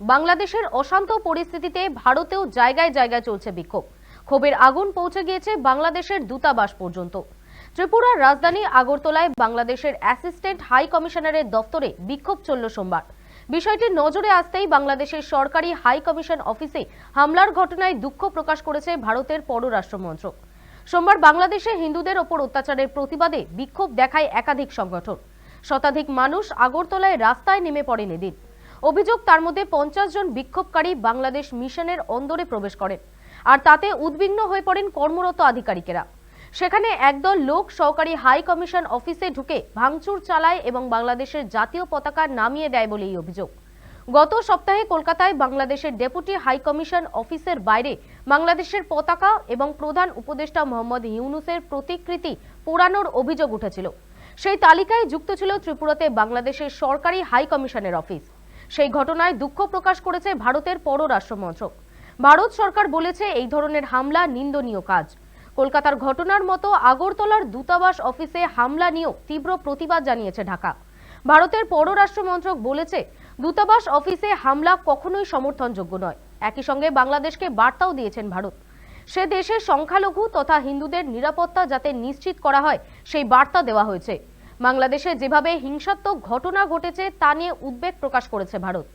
বাংলাদেশের অশান্ত পরিস্থিতিতে ভারতেও জায়গায় জায়গায় চলছে বিক্ষোভ। ক্ষোভের আগুন পৌঁছে গিয়েছে বাংলাদেশের দূতাবাস পর্যন্ত। ত্রিপুরার রাজধানী আগরতলায় বাংলাদেশের অ্যাসিস্ট্যান্ট হাই কমিশনারের দপ্তরে বিক্ষোভ চলল সোমবার। বিষয়টি নজরে আসতেই বাংলাদেশের সরকারি হাই কমিশন অফিসে হামলার ঘটনায় দুঃখ প্রকাশ করেছে ভারতের পররাষ্ট্র মন্ত্রক। সোমবার বাংলাদেশে হিন্দুদের ওপর অত্যাচারের প্রতিবাদে বিক্ষোভ দেখায় একাধিক সংগঠন। শতাধিক মানুষ আগরতলায় রাস্তায় নেমে পড়েন এদিন। অভিযোগ, তার মধ্যে পঞ্চাশ জন বিক্ষোভকারী বাংলাদেশ মিশনের অন্দরে প্রবেশ করেন আর তাতে উদ্বিগ্ন হয়ে পড়েন কর্মরত আধিকারিকেরা। সেখানে একদল লোক সহকারী হাই কমিশন অফিসে ঢুকে ভাঙচুর চালায় এবং বাংলাদেশের জাতীয় পতাকা নামিয়ে দেয় বলে এই অভিযোগ। গত সপ্তাহে কলকাতায় বাংলাদেশের ডেপুটি হাই কমিশন অফিসের বাইরে বাংলাদেশের পতাকা এবং প্রধান উপদেষ্টা মোহাম্মদ ইউনুসের প্রতিকৃতি পোড়ানোর অভিযোগ উঠেছিল। সেই তালিকায় যুক্ত ছিল ত্রিপুরাতে বাংলাদেশের সরকারি হাই কমিশনের অফিস। সেই ঘটনায় দুঃখ প্রকাশ করেছে ভারতের পররাষ্ট্র মন্ত্রক ভারত সরকার বলেছে এই ধরনের হামলা নিন্দনীয় কাজ। কলকাতার ঘটনার মতো আগরতলার দূতাবাস অফিসে হামলা নিয়েও তীব্র প্রতিবাদ জানিয়েছে ঢাকা। ভারতের পররাষ্ট্র মন্ত্রক বলেছে, দূতাবাস অফিসে হামলা কখনোই সমর্থনযোগ্য নয়। একই সঙ্গে বাংলাদেশকে বার্তাও দিয়েছেন ভারত। সে দেশের সংখ্যালঘু তথা হিন্দুদের নিরাপত্তা যাতে নিশ্চিত করা হয়, সেই বার্তা দেওয়া হয়েছে। বাংলাদেশে যেভাবে হিংসাত্মক ঘটনা ঘটেছে তা নিয়ে উদ্বেগ প্রকাশ করেছে ভারত।